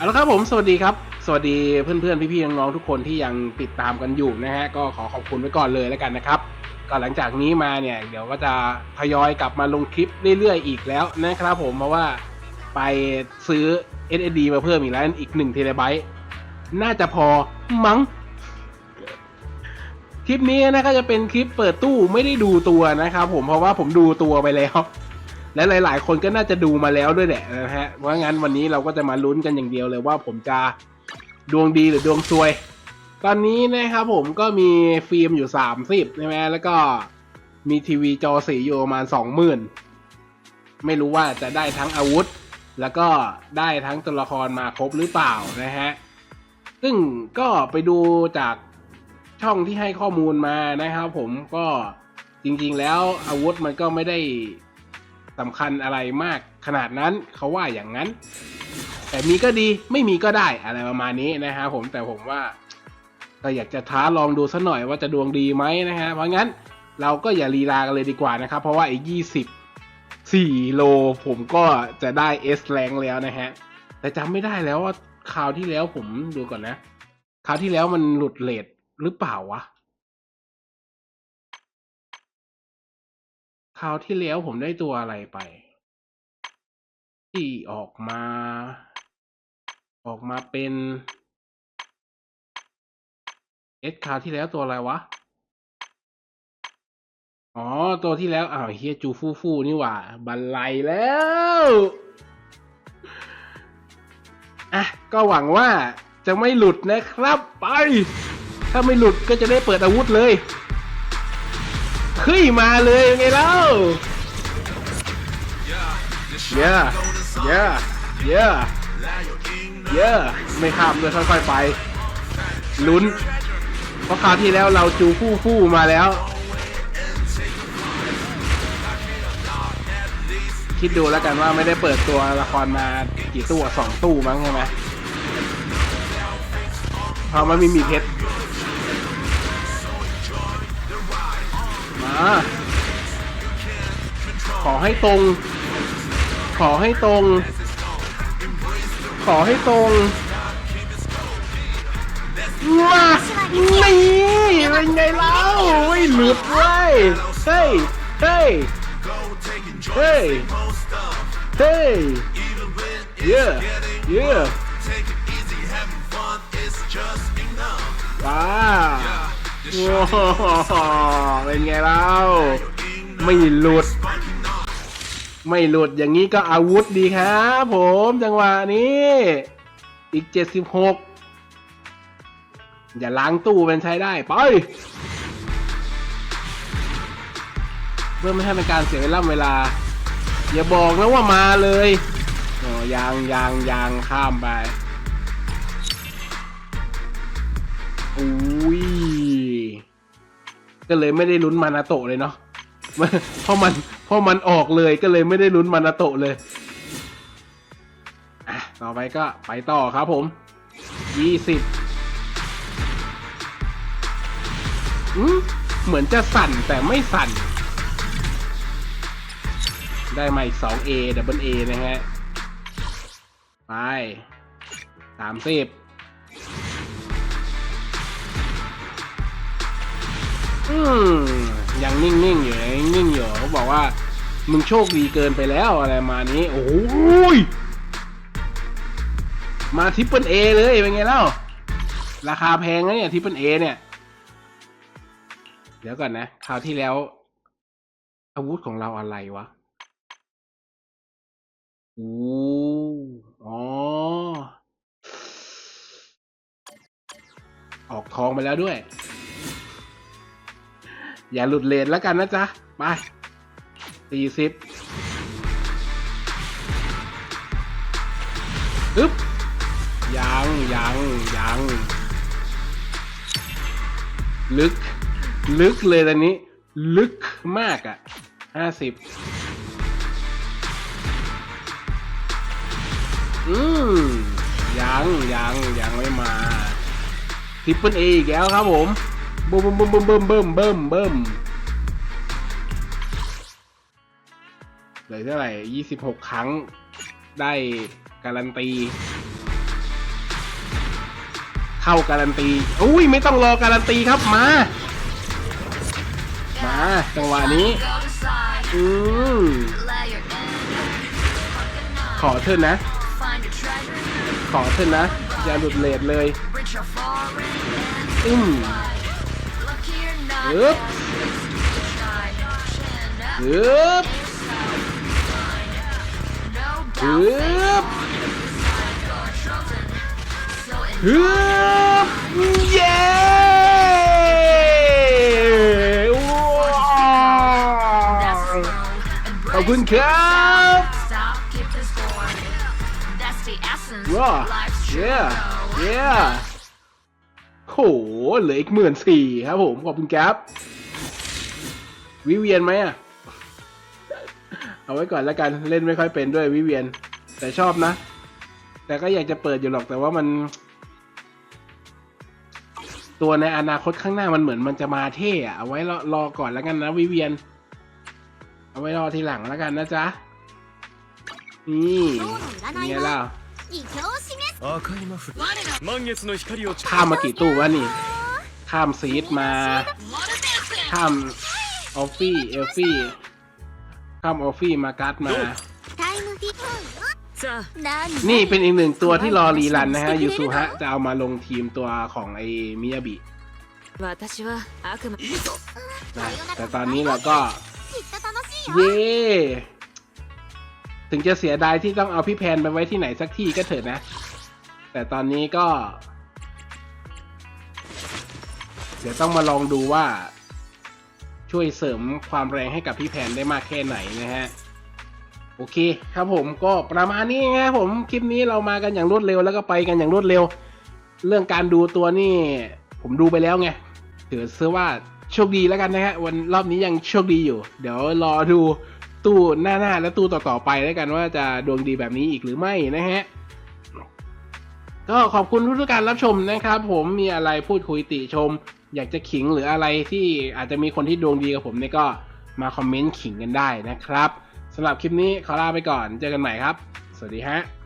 เอาละครับผมสวัสดีครับ สวัสดีเพื่อนๆ พี่ๆ น้องๆ ทุกคนที่ยังติดตามกันอยู่นะฮะ ก็ขอขอบคุณไว้ก่อนเลยแล้วกันนะครับ ก็หลังจากนี้มาเนี่ย เดี๋ยวก็จะทยอยกลับมาลงคลิปเรื่อยๆ อีกแล้วนะครับผม เพราะว่าไปซื้อ SSD มาเพิ่มอีกแล้วอีก1เทราไบต์น่าจะพอมั้ง คลิปนี้นะก็จะเป็นคลิปเปิดตู้ไม่ได้ดูตัวนะครับผม เพราะว่าผมดูตัวไปแล้ว และหลาย ๆ คนก็น่าจะดูมาแล้วด้วยแหละนะฮะเพราะงั้นวันนี้เราก็จะมาลุ้นกันอย่างเดียวเลยว่าผมจะดวงดีหรือดวงซวย ตอนนี้นะครับผมก็มีฟิล์มอยู่สามสิบใช่ไหมแล้วก็มีทีวีจอสีอยู่ประมาณสองหมื่นไม่รู้ว่าจะได้ทั้งอาวุธ แล้วก็ได้ทั้งตัวละครมาครบหรือเปล่านะฮะซึ่งก็ไปดูจากช่องที่ให้ข้อมูลมานะครับผมก็จริงๆแล้วอาวุธมันก็ไม่ได้ สำคัญอะไรมากขนาดนั้นเขาว่าอย่างนั้น แต่มีก็ดีไม่มีก็ได้อะไรประมาณนี้นะครับผมแต่ผมว่าก็อยากจะท้าลองดูสักหน่อยว่าจะดวงดีไหมนะฮะเพราะงั้นเราก็อย่าลีลากันเลยดีกว่านะครับ เพราะว่าอีกยี่สิบสี่โลผมก็จะได้เอสแรงแล้วนะฮะ แต่จำไม่ได้แล้วว่าคราวที่แล้วผมดูก่อนนะ คราวที่แล้วมันหลุดเลทหรือเปล่าวะ คราวที่แล้วผมได้ตัวอะไรไป ที่ออกมา ออกมาเป็นเอสคราวที่แล้วตัวอะไรวะ อ๋อ ตัวที่แล้วอ้าวเฮียจูฟูฟูนี่หว่า บันไลแล้ว อะ ก็หวังว่าจะไม่หลุดนะครับ ไป ถ้าไม่หลุดก็จะได้เปิดอาวุธเลย ขึ้นมาเลยยังไงเล่าเย่เย่เย่เย่ไม่ข้ามเลยค่อยๆไป ลุ้น เพราะคราวที่แล้วเราจูฟู่ฟู่มาแล้ว คิดดูแล้วกันว่าไม่ได้เปิดตัวละครมากี่ตู้สองตู้มั้งใช่ไหมเพราะมันไม่มีเพชร มาขอให้ตรง ขอให้ตรง ขอให้ตรงมานี่เป็นไงเล่าไม่หลุดเว้ยเฮ้ย เฮ้ย เฮ้ย เฮ้ย เย่เย่ว้า โอ้โหเป็นไงเล่าไม่หลุด ไม่หลุดอย่างนี้ก็อาวุธดีครับผมจังหวะนี้ อีกเจ็ดสิบหกอย่าล้างตู้เป็นใช้ได้ ไปเพื่อไม่ให้เป็นการเสียเวลาเวลา อย่าบอกนะว่ามาเลยโอ้ยางยางยางข้ามไปอุ้ ก็เลยไม่ได้ลุ้นมานาโตะเลยเนาะเพราะมันเพราะมันออกเลยก็เลยไม่ได้ลุ้นมานาโตะเลยอะต่อไปก็ไปต่อครับผมยี่สิบอืมเหมือนจะสั่นแต่ไม่สั่น ได้มาอีก 2A ดับเบิล A นะฮะ ไปสามสิบ อืมยังนิ่งๆอยู่ยังนิ่งๆอยู่เขาบอกว่า มึงโชคดีเกินไปแล้วอะไรมานี้ โอ้ยมาทิปเปิลเอเลยเป็นไงเล่า ราคาแพงนะเนี่ยทิปเปิลเอเนี่ย เดี๋ยวก่อนนะคราวที่แล้ว อาวุธของเราอะไรวะโอ้อ๋อ ออกทองไปแล้วด้วย อย่าหลุดเลนแล้วกันนะจ๊ะ ไปสี่สิบอึ๊บ ยัง ยัง ยัง ลึก ลึกเลยตอนนี้ ลึกมากอะ่ะห้าสิบอืมยัง ยัง ยังไม่มาทิปเปิลเออีกแล้วครับผม บิ่มเบิ่มเบิ่มเบิ่มเบิ่มเบิ่มเบิ่มเหลือเท่าไหร่สิบหกครั้ง ได้การันตี เข้าการันตี อุ้ยไม่ต้องรอการันตีครับ มา มา จังหวะนี้ อืมขอเถิะนะ ขอเถิะนะ อย่าหลุดเลดเลย อืม อึ๊บอึ๊บอึ๊บอึ๊บเย้ว้าวขอบคุณครับว้าเย้เย้ โหเหลืออีกหมื่นสี่ครับผม ขอบคุณแก๊บวิเวียนไหมอะ เอาไว้ก่อนแล้วกันเล่นไม่ค่อยเป็นด้วยวิเวียน แต่ชอบนะ แต่ก็อยากจะเปิดอยู่หรอกแต่ว่ามัน ตัวในอนาคตข้างหน้ามันเหมือนมันจะมาเท่อะเอาไว้รอรอก่อนแล้วกันนะวิเวียน เอาไว้รอทีหลังแล้วกันนะจ๊ะนี่เนี่ยล่ะ ข้ามมากี่ตู้วะนี่ ข้ามซีดมา ข้ามออฟฟี่เอลฟี่ ข้ามออฟฟี่มาการ์ดมา นี่เป็นอีกหนึ่งตัวที่รอรีลันนะฮะยูซูฮะจะเอามาลงทีมตัวของไอมิยาบิแต่ตอนนี้เราก็ เย่ถึงจะเสียดายที่ต้องเอาพี่แพนไปไว้ที่ไหนสักที่ก็เถอะนะ แต่ตอนนี้ก็ เดี๋ยวต้องมาลองดูว่า ช่วยเสริมความแรงให้กับพี่แพนได้มากแค่ไหนนะฮะ โอเคครับผมก็ประมาณนี้นะครับผมคลิปนี้เรามากันอย่างรวดเร็วแล้วก็ไปกันอย่างรวดเร็ว เรื่องการดูตัวนี่ ผมดูไปแล้วไงถือซะว่าโชคดีแล้วกันนะฮะวันรอบนี้ยังโชคดีอยู่ เดี๋ยวรอดูตู้หน้าหน้าๆและตู้ต่อๆไปแล้วกันว่าจะดวงดีแบบนี้อีกหรือไม่นะฮะ ก็ขอบคุณทุกๆการรับชมนะครับ ผมมีอะไรพูดคุยติชม อยากจะขิงหรืออะไรที่อาจจะมีคนที่ดวงดีกับผมเนี่ยก็มาคอมเมนต์ขิงกันได้นะครับสำหรับคลิปนี้ขอลาไปก่อนเจอกันใหม่ครับ สวัสดีฮะ